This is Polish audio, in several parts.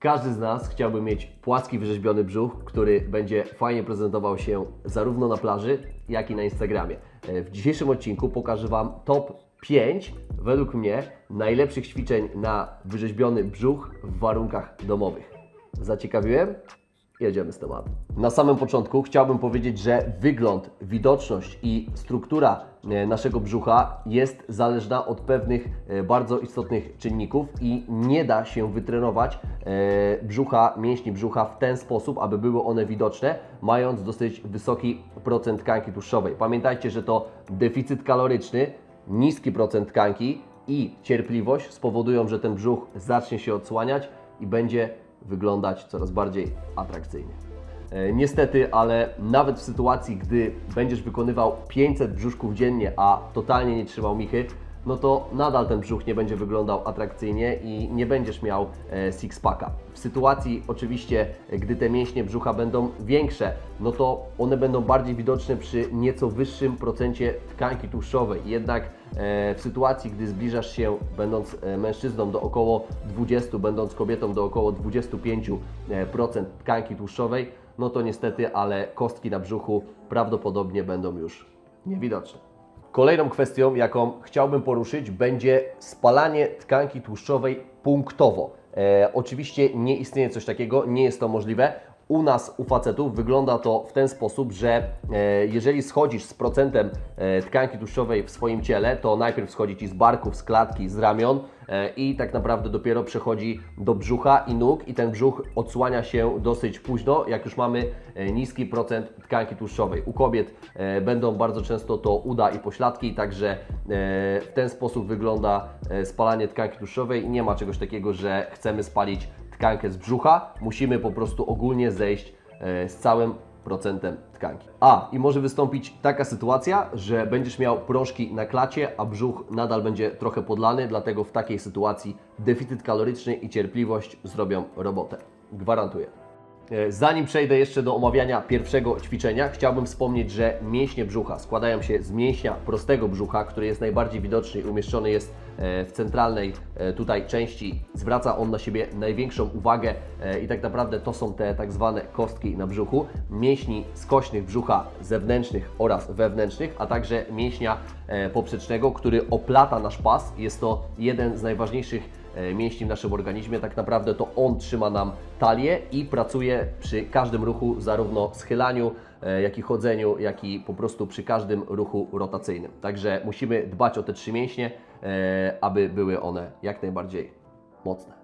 Każdy z nas chciałby mieć płaski, wyrzeźbiony brzuch, który będzie fajnie prezentował się zarówno na plaży, jak i na Instagramie. E, W dzisiejszym odcinku pokażę Wam top 5 według mnie najlepszych ćwiczeń na wyrzeźbiony brzuch w warunkach domowych. Zaciekawiłem? Jedziemy z tematem. Na samym początku chciałbym powiedzieć, że wygląd, widoczność i struktura e, naszego brzucha jest zależna od pewnych e, bardzo istotnych czynników i nie da się wytrenować e, brzucha, mięśni brzucha w ten sposób, aby były one widoczne, mając dosyć wysoki procent tkanki tłuszczowej. Pamiętajcie, że to deficyt kaloryczny, niski procent tkanki i cierpliwość spowodują, że ten brzuch zacznie się odsłaniać i będzie wyglądać coraz bardziej atrakcyjnie. E, Niestety, ale nawet w sytuacji, gdy będziesz wykonywał 500 brzuszków dziennie, a totalnie nie trzymał michy, no to nadal ten brzuch nie będzie wyglądał atrakcyjnie i nie będziesz miał e, six-packa. W sytuacji oczywiście, e, gdy te mięśnie brzucha będą większe, no to one będą bardziej widoczne przy nieco wyższym procencie tkanki tłuszczowej. Jednak e, w sytuacji, gdy zbliżasz się, będąc mężczyzną do około 20, będąc kobietą do około 25% e, procent tkanki tłuszczowej, no to niestety, ale kostki na brzuchu prawdopodobnie będą już niewidoczne. Kolejną kwestią, jaką chciałbym poruszyć, będzie spalanie tkanki tłuszczowej punktowo. E, oczywiście nie istnieje coś takiego, nie jest to możliwe. U nas, u facetów, wygląda to w ten sposób, że e, jeżeli schodzisz z procentem e, tkanki tłuszczowej w swoim ciele, to najpierw schodzi Ci z barków, z klatki, z ramion e, i tak naprawdę dopiero przechodzi do brzucha i nóg i ten brzuch odsłania się dosyć późno, jak już mamy niski procent tkanki tłuszczowej. U kobiet będą bardzo często to uda i pośladki, także w ten sposób wygląda spalanie tkanki tłuszczowej nie ma czegoś takiego, że chcemy spalić tkankę z brzucha, musimy po prostu ogólnie zejść e, z całym procentem tkanki. A, i może wystąpić taka sytuacja, że będziesz miał proszki na klacie, a brzuch nadal będzie trochę podlany, dlatego w takiej sytuacji deficyt kaloryczny i cierpliwość zrobią robotę. Gwarantuję. E, Zanim przejdę jeszcze do omawiania pierwszego ćwiczenia, chciałbym wspomnieć, że mięśnie brzucha składają się z mięśnia prostego brzucha, który jest najbardziej widoczny i umieszczony jest e, w centralnej e, tutaj części. Zwraca on na siebie największą uwagę i tak naprawdę to są te tak zwane kostki na brzuchu, mięśni skośnych brzucha zewnętrznych oraz wewnętrznych, a także mięśnia poprzecznego, który oplata nasz pas. Jest to jeden z najważniejszych mięśni w naszym organizmie. Tak naprawdę to on trzyma nam talię i pracuje przy każdym ruchu, zarówno schylaniu, e, jak i chodzeniu, jak i po prostu przy każdym ruchu rotacyjnym. Także musimy dbać o te trzy mięśnie, e, aby były one jak najbardziej mocne.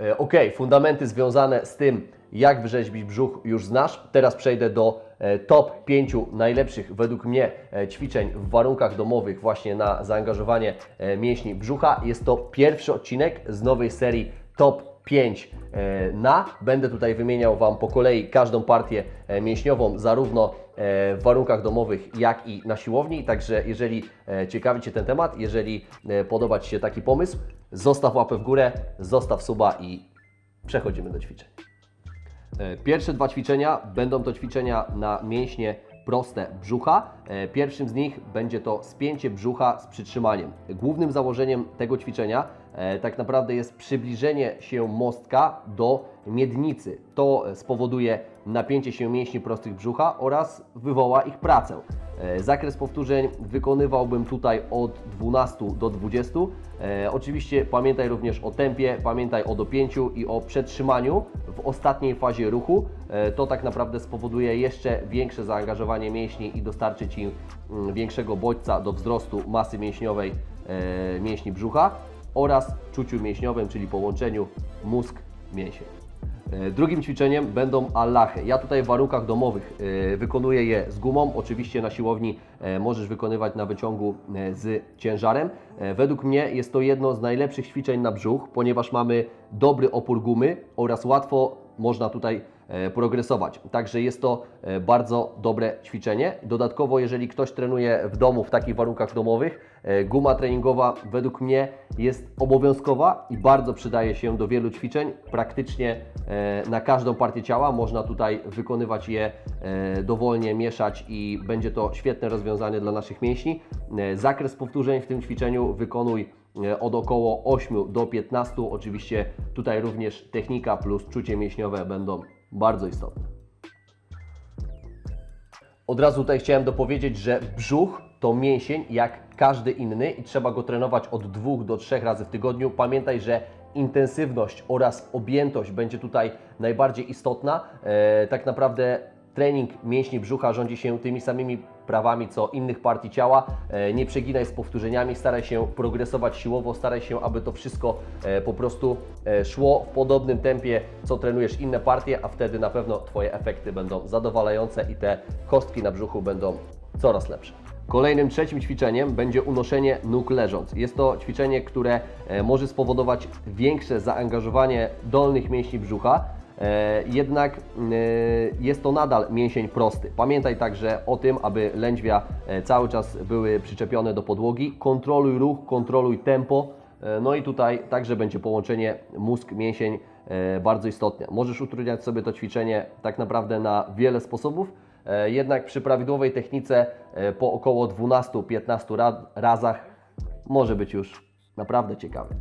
E, Ok, fundamenty związane z tym, jak wyrzeźbić brzuch już znasz. Teraz przejdę do e, top 5 najlepszych według mnie e, ćwiczeń w warunkach domowych właśnie na zaangażowanie e, mięśni brzucha. Jest to pierwszy odcinek z nowej serii Top 5 e, na. Będę tutaj wymieniał Wam po kolei każdą partię mięśniową, zarówno w warunkach domowych, jak i na siłowni. Także jeżeli ciekawi Cię ten temat, jeżeli podoba Ci się taki pomysł, zostaw łapę w górę, zostaw suba i przechodzimy do ćwiczeń. E, Pierwsze dwa ćwiczenia będą to ćwiczenia na mięśnie proste brzucha. E, Pierwszym z nich będzie to spięcie brzucha z przytrzymaniem. Głównym założeniem tego ćwiczenia e, tak naprawdę jest przybliżenie się mostka do miednicy. To spowoduje napięcie się mięśni prostych brzucha oraz wywoła ich pracę. E, Zakres powtórzeń wykonywałbym tutaj od 12 do 20. E, oczywiście pamiętaj również o tempie, pamiętaj o dopięciu i o przetrzymaniu w ostatniej fazie ruchu. E, to tak naprawdę spowoduje jeszcze większe zaangażowanie mięśni i dostarczy Ci mm, większego bodźca do wzrostu masy mięśniowej mięśni brzucha oraz czuciu mięśniowym, czyli połączeniu mózg-mięsień. E, Drugim ćwiczeniem będą allachy. Ja tutaj w warunkach domowych e, wykonuję je z gumą. Oczywiście na siłowni e, możesz wykonywać na wyciągu z ciężarem. Według mnie jest to jedno z najlepszych ćwiczeń na brzuch, ponieważ mamy dobry opór gumy oraz łatwo można tutaj progresować. Także jest to e, bardzo dobre ćwiczenie. Dodatkowo, jeżeli ktoś trenuje w domu w takich warunkach domowych, e, guma treningowa według mnie jest obowiązkowa i bardzo przydaje się do wielu ćwiczeń. Praktycznie e, na każdą partię ciała można tutaj wykonywać je e, dowolnie, mieszać i będzie to świetne rozwiązanie dla naszych mięśni. E, Zakres powtórzeń w tym ćwiczeniu wykonuj e, od około 8 do 15. Oczywiście tutaj również technika plus czucie mięśniowe będą bardzo istotne. Od razu tutaj chciałem dopowiedzieć, że brzuch to mięsień jak każdy inny i trzeba go trenować od dwóch do trzech razy w tygodniu. Pamiętaj, że intensywność oraz objętość będzie tutaj najbardziej istotna. E, tak naprawdę trening mięśni brzucha rządzi się tymi samymi prawami co innych partii ciała. E, nie przeginaj z powtórzeniami, staraj się progresować siłowo, staraj się, aby to wszystko e, po prostu e, szło w podobnym tempie, co trenujesz inne partie, a wtedy na pewno Twoje efekty będą zadowalające i te kostki na brzuchu będą coraz lepsze. Kolejnym trzecim ćwiczeniem będzie unoszenie nóg leżąc. Jest to ćwiczenie, które może spowodować większe zaangażowanie dolnych mięśni brzucha, jednak e, jest to nadal mięsień prosty. Pamiętaj także o tym, aby lędźwia e, cały czas były przyczepione do podłogi. Kontroluj ruch, kontroluj tempo. E, No i tutaj także będzie połączenie mózg-mięsień e, bardzo istotne. Możesz utrudniać sobie to ćwiczenie tak naprawdę na wiele sposobów, e, jednak przy prawidłowej technice e, po około 12-15 ra- razach może być już naprawdę ciekawy.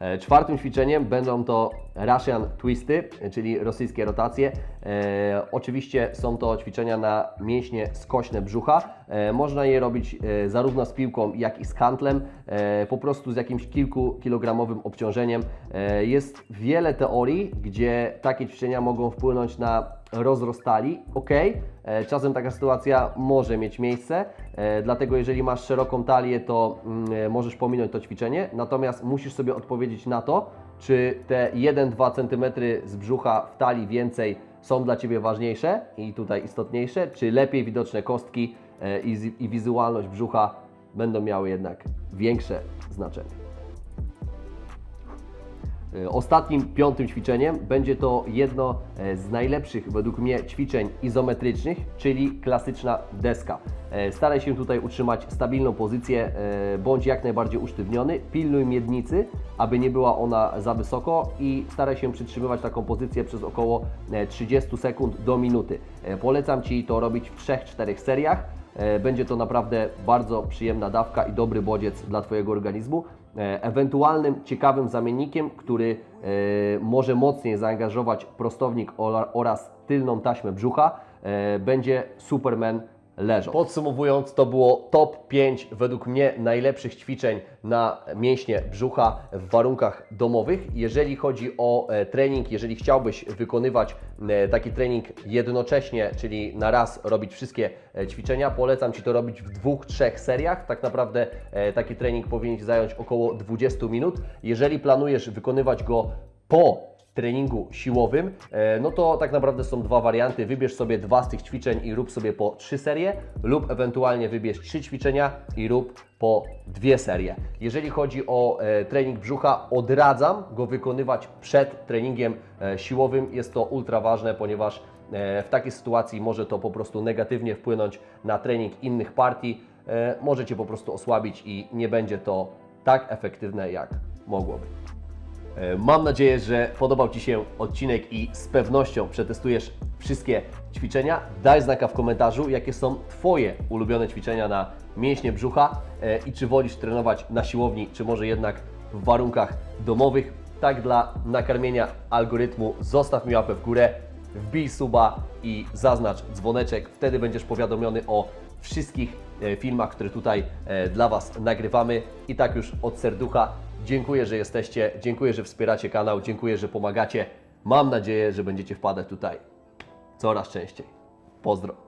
E, Czwartym ćwiczeniem będą to Russian Twisty, czyli rosyjskie rotacje. E, oczywiście są to ćwiczenia na mięśnie skośne brzucha. E, można je robić zarówno z piłką, jak i z handlem, e, po prostu z jakimś kilkukilogramowym obciążeniem. Jest wiele teorii, gdzie takie ćwiczenia mogą wpłynąć na rozrost talii. Ok, czasem taka sytuacja może mieć miejsce, dlatego jeżeli masz szeroką talię, to mm, e, możesz pominąć to ćwiczenie, natomiast musisz sobie odpowiedzieć na to, czy te 1-2 cm z brzucha w talii więcej są dla Ciebie ważniejsze i tutaj istotniejsze, czy lepiej widoczne kostki e, i, i wizualność brzucha będą miały jednak większe znaczenie. E, Ostatnim, piątym ćwiczeniem będzie to jedno e, z najlepszych według mnie ćwiczeń izometrycznych, czyli klasyczna deska. E, Staraj się tutaj utrzymać stabilną pozycję, bądź jak najbardziej usztywniony, pilnuj miednicy, aby nie była ona za wysoko i staraj się przytrzymywać taką pozycję przez około e, 30 sekund do minuty. Polecam Ci to robić w 3-4 seriach. Będzie to naprawdę bardzo przyjemna dawka i dobry bodziec dla Twojego organizmu. E, Ewentualnym ciekawym zamiennikiem, który e, może mocniej zaangażować prostownik oraz tylną taśmę brzucha, e, będzie Superman leżą. Podsumowując, to było top 5 według mnie najlepszych ćwiczeń na mięśnie brzucha w warunkach domowych. Jeżeli chodzi o e, trening, jeżeli chciałbyś wykonywać e, taki trening jednocześnie, czyli na raz robić wszystkie e, ćwiczenia, polecam Ci to robić w dwóch, trzech seriach. Tak naprawdę taki trening powinien Ci zająć około 20 minut. Jeżeli planujesz wykonywać go po treningu siłowym, e, no to tak naprawdę są dwa warianty. Wybierz sobie dwa z tych ćwiczeń i rób sobie po trzy serie, lub ewentualnie wybierz trzy ćwiczenia i rób po dwie serie. Jeżeli chodzi o e, trening brzucha, odradzam go wykonywać przed treningiem e, siłowym. Jest to ultra ważne, ponieważ w takiej sytuacji może to po prostu negatywnie wpłynąć na trening innych partii. E, może Cię po prostu osłabić i nie będzie to tak efektywne, jak mogłoby. E, Mam nadzieję, że podobał Ci się odcinek i z pewnością przetestujesz wszystkie ćwiczenia. Daj znaka w komentarzu, jakie są Twoje ulubione ćwiczenia na mięśnie brzucha e, i czy wolisz trenować na siłowni, czy może jednak w warunkach domowych. Tak dla nakarmienia algorytmu zostaw mi łapę w górę, wbij suba i zaznacz dzwoneczek. Wtedy będziesz powiadomiony o wszystkich e, filmach, które tutaj dla Was nagrywamy. I tak już od serducha dziękuję, że jesteście, dziękuję, że wspieracie kanał, dziękuję, że pomagacie. Mam nadzieję, że będziecie wpadać tutaj coraz częściej. Pozdro.